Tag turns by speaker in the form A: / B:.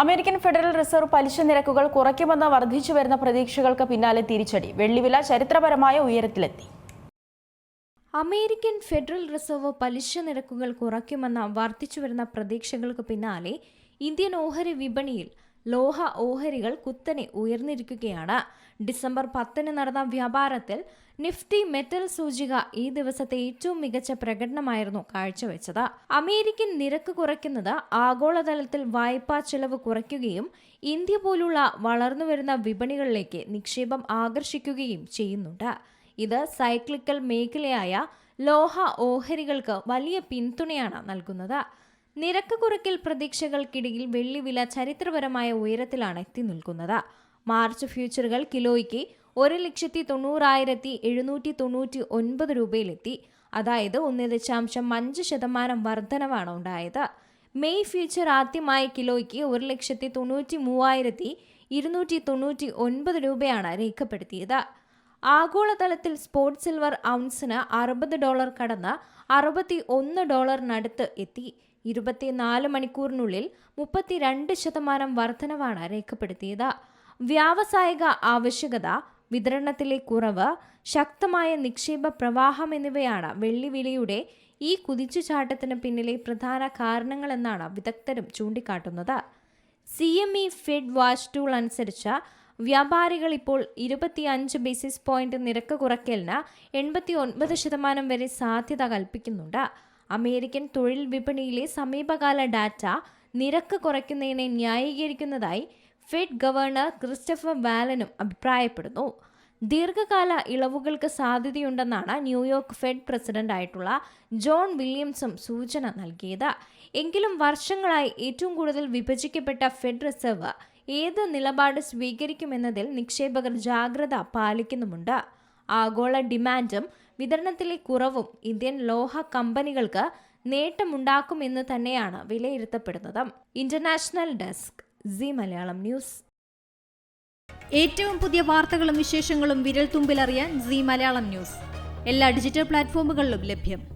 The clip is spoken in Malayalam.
A: അമേരിക്കൻ ഫെഡറൽ റിസർവ് പലിശ നിരക്കുകൾ കുറയ്ക്കുമെന്ന് വർദ്ധിച്ചു വരുന്ന പ്രതീക്ഷകൾക്ക് പിന്നാലെ തിരിച്ചടി. വെള്ളിവില ചരിത്രപരമായ ഉയരത്തിലെത്തി.
B: അമേരിക്കൻ ഫെഡറൽ റിസർവ് പലിശ നിരക്കുകൾ കുറയ്ക്കുമെന്ന വർദ്ധിച്ചുവരുന്ന പ്രതീക്ഷകൾക്ക് പിന്നാലെ ഇന്ത്യൻ ഓഹരി വിപണിയിൽ ലോഹ ഓഹരികൾ കുത്തനെ ഉയർന്നിരിക്കുകയാണ്. ഡിസംബർ പത്തിന് നടന്ന വ്യാപാരത്തിൽ നിഫ്റ്റി മെറ്റൽ സൂചിക ഈ ദിവസത്തെ ഏറ്റവും മികച്ച പ്രകടനമായിരുന്നു കാഴ്ചവെച്ചത്. അമേരിക്കൻ നിരക്ക് കുറയ്ക്കുന്നത് ആഗോളതലത്തിൽ വായ്പാ ചെലവ് കുറയ്ക്കുകയും ഇന്ത്യ പോലുള്ള വളർന്നുവരുന്ന വിപണികളിലേക്ക് നിക്ഷേപം ആകർഷിക്കുകയും ചെയ്യുന്നുണ്ട്. ഇത് സൈക്ലിക്കൽ മേഖലയായ ലോഹ ഓഹരികൾക്ക് വലിയ പിന്തുണയാണ് നൽകുന്നത്. നിരക്ക് കുറയ്ക്കൽ പ്രതീക്ഷകൾക്കിടയിൽ വെള്ളിവില ചരിത്രപരമായ ഉയരത്തിലാണ് എത്തി നിൽക്കുന്നത്. മാർച്ച് ഫ്യൂച്ചറുകൾ കിലോയ്ക്ക് ഒരു ലക്ഷത്തി തൊണ്ണൂറായിരത്തി എഴുന്നൂറ്റി തൊണ്ണൂറ്റി ഒൻപത് രൂപയിലെത്തി. അതായത് ഒന്ന് ദശാംശം അഞ്ച് ശതമാനം വർധനവാണ് ഉണ്ടായത്. മെയ് ഫ്യൂച്ചർ ആദ്യമായി കിലോയ്ക്ക് ഒരു ലക്ഷത്തി തൊണ്ണൂറ്റി മൂവായിരത്തി ഇരുന്നൂറ്റി തൊണ്ണൂറ്റി ഒൻപത് രൂപയാണ് രേഖപ്പെടുത്തിയത്. ആഗോളതലത്തിൽ സ്പോട്ട് സിൽവർ ഔൺസിന് അറുപത് ഡോളർ കടന്ന് അറുപത്തി ഒന്ന് ഡോളറിനടുത്ത് എത്തി. ഇരുപത്തിനാല് മണിക്കൂറിനുള്ളിൽ മുപ്പത്തിരണ്ട് ശതമാനം വർധനവാണ് രേഖപ്പെടുത്തിയത്. വ്യാവസായിക ആവശ്യകത വിതരണത്തിലെ കുറവ് ശക്തമായ നിക്ഷേപ പ്രവാഹം എന്നിവയാണ് വെള്ളിവിലയുടെ ഈ കുതിച്ചുചാട്ടത്തിന് പിന്നിലെ പ്രധാന കാരണങ്ങളെന്നാണ് വിദഗ്ധരും ചൂണ്ടിക്കാട്ടുന്നത്. C M E fed watch tool അനുസരിച്ച് വ്യാപാരികൾ ഇപ്പോൾ ഇരുപത്തിയഞ്ച് ബേസിസ് പോയിന്റ് നിരക്ക് കുറയ്ക്കലിന് എൺപത്തി ഒൻപത് ശതമാനം വരെ സാധ്യത കൽപ്പിക്കുന്നുണ്ട്. അമേരിക്കൻ തൊഴിൽ വിപണിയിലെ സമീപകാല ഡാറ്റ നിരക്ക് കുറയ്ക്കുന്നതിനെ ന്യായീകരിക്കുന്നതായി ഫെഡ് ഗവർണർ ക്രിസ്റ്റഫർ വാലനും അഭിപ്രായപ്പെടുന്നു. ദീർഘകാല ഇളവുകൾക്ക് സാധ്യതയുണ്ടെന്നാണ് ന്യൂയോർക്ക് ഫെഡ് പ്രസിഡന്റ് ആയിട്ടുള്ള ജോൺ വില്യംസും സൂചന നൽകിയത്. എങ്കിലും വർഷങ്ങളായി ഏറ്റവും കൂടുതൽ വിഭജിക്കപ്പെട്ട ഫെഡ് റിസർവ് ഏത് നിലപാട് സ്വീകരിക്കുമെന്നതിൽ നിക്ഷേപകർ ജാഗ്രത പാലിക്കുന്നുമുണ്ട്. ആഗോള ഡിമാൻഡും വിതരണത്തിലെ കുറവും ഇന്ത്യൻ ലോഹ കമ്പനികൾക്ക് നേട്ടമുണ്ടാക്കുമെന്ന് തന്നെയാണ് വിലയിരുത്തപ്പെടുന്നത്. International desk C Malayalam news.
C: ഏറ്റവും പുതിയ വാർത്തകളും വിശേഷങ്ങളും വിരൽ തുമ്പിലറിയാൻ സി മലയാളം ന്യൂസ്. എല്ലാ ഡിജിറ്റൽ പ്ലാറ്റ്ഫോമുകളിലും ലഭ്യം.